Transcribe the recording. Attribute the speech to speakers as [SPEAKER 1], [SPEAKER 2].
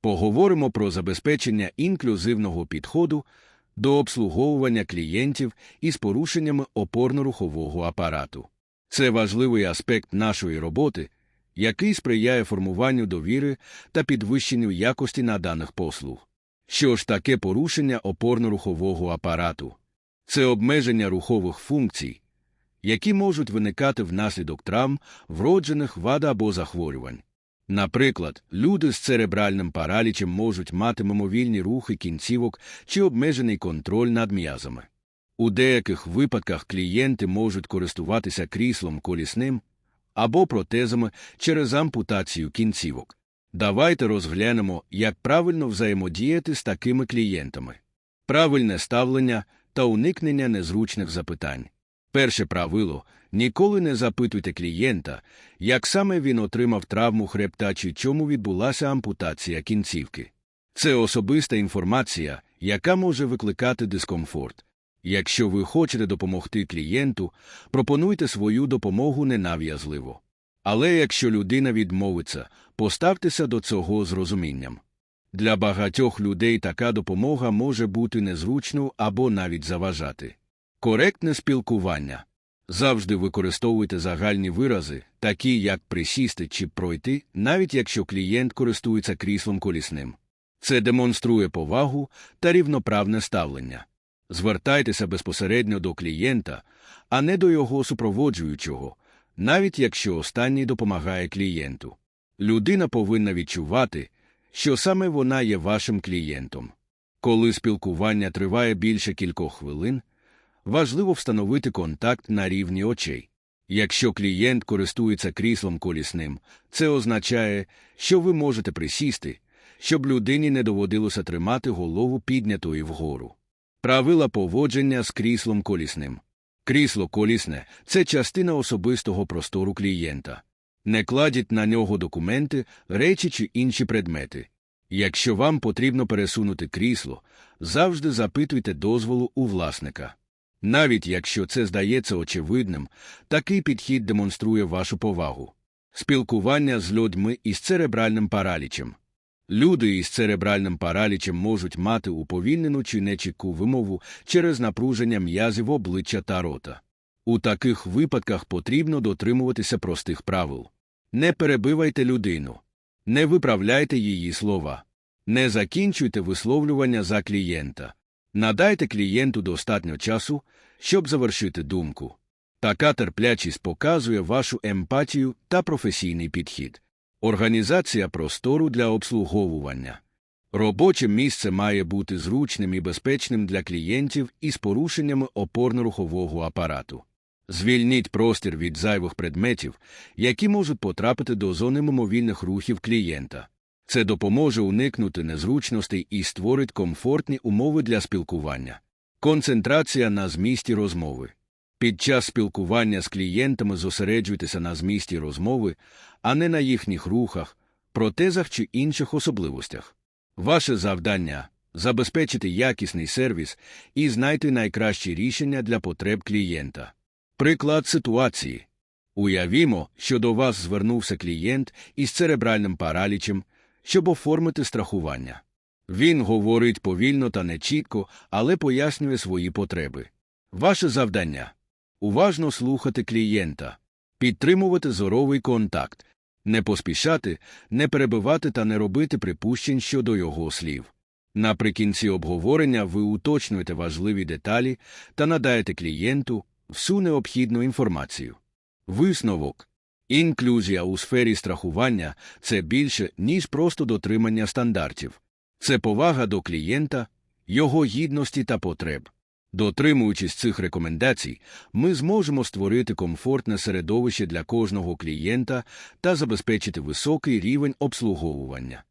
[SPEAKER 1] Поговоримо про забезпечення інклюзивного підходу до обслуговування клієнтів із порушеннями опорно-рухового апарату. Це важливий аспект нашої роботи, який сприяє формуванню довіри та підвищенню якості наданих послуг. Що ж таке порушення опорно-рухового апарату? Це обмеження рухових функцій, які можуть виникати внаслідок травм, вроджених вад або захворювань. Наприклад, люди з церебральним паралічем можуть мати мимовільні рухи кінцівок чи обмежений контроль над м'язами. У деяких випадках клієнти можуть користуватися кріслом колісним або протезами через ампутацію кінцівок. Давайте розглянемо, як правильно взаємодіяти з такими клієнтами. Правильне ставлення та уникнення незручних запитань. Перше правило ніколи не запитуйте клієнта, як саме він отримав травму хребта чи чому відбулася ампутація кінцівки. Це особиста інформація, яка може викликати дискомфорт. Якщо ви хочете допомогти клієнту, пропонуйте свою допомогу ненав'язливо. Але якщо людина відмовиться, поставтеся до цього з розумінням. Для багатьох людей така допомога може бути незручною або навіть заважати. Коректне спілкування. Завжди використовуйте загальні вирази, такі як присісти чи пройти, навіть якщо клієнт користується кріслом колісним. Це демонструє повагу та рівноправне ставлення. Звертайтеся безпосередньо до клієнта, а не до його супроводжуючого, навіть якщо останній допомагає клієнту. Людина повинна відчувати, що саме вона є вашим клієнтом. Коли спілкування триває більше кількох хвилин, важливо встановити контакт на рівні очей. Якщо клієнт користується кріслом колісним, це означає, що ви можете присісти, щоб людині не доводилося тримати голову піднятою вгору. Правила поводження з кріслом колісним. Крісло колісне це частина особистого простору клієнта. Не кладіть на нього документи, речі чи інші предмети. Якщо вам потрібно пересунути крісло, завжди запитуйте дозволу у власника. Навіть якщо це здається очевидним, такий підхід демонструє вашу повагу. Спілкування з людьми із церебральним паралічем. Люди із церебральним паралічем можуть мати уповільнену чи нечітку вимову через напруження м'язів обличчя та рота. У таких випадках потрібно дотримуватися простих правил. Не перебивайте людину, не виправляйте її слова, не закінчуйте висловлювання за клієнта. Надайте клієнту достатньо часу, щоб завершити думку. Така терплячість показує вашу емпатію та професійний підхід. Організація простору для обслуговування. Робоче місце має бути зручним і безпечним для клієнтів із порушеннями опорно-рухового апарату. Звільніть простір від зайвих предметів, які можуть потрапити до зони мимовільних рухів клієнта. Це допоможе уникнути незручностей і створить комфортні умови для спілкування. Концентрація на змісті розмови. Під час спілкування з клієнтами зосереджуйтеся на змісті розмови, а не на їхніх рухах, протезах чи інших особливостях. Ваше завдання забезпечити якісний сервіс і знайти найкращі рішення для потреб клієнта. Приклад ситуації. Уявімо, що до вас звернувся клієнт із церебральним паралічем, щоб оформити страхування. Він говорить повільно та нечітко, але пояснює свої потреби. Ваше завдання уважно слухати клієнта, підтримувати зоровий контакт, не поспішати, не перебивати та не робити припущень щодо його слів. Наприкінці обговорення ви уточнюєте важливі деталі та надаєте клієнту всю необхідну інформацію. Висновок інклюзія у сфері страхування це більше, ніж просто дотримання стандартів. Це повага до клієнта, його гідності та потреб. Дотримуючись цих рекомендацій, ми зможемо створити комфортне середовище для кожного клієнта та забезпечити високий рівень обслуговування.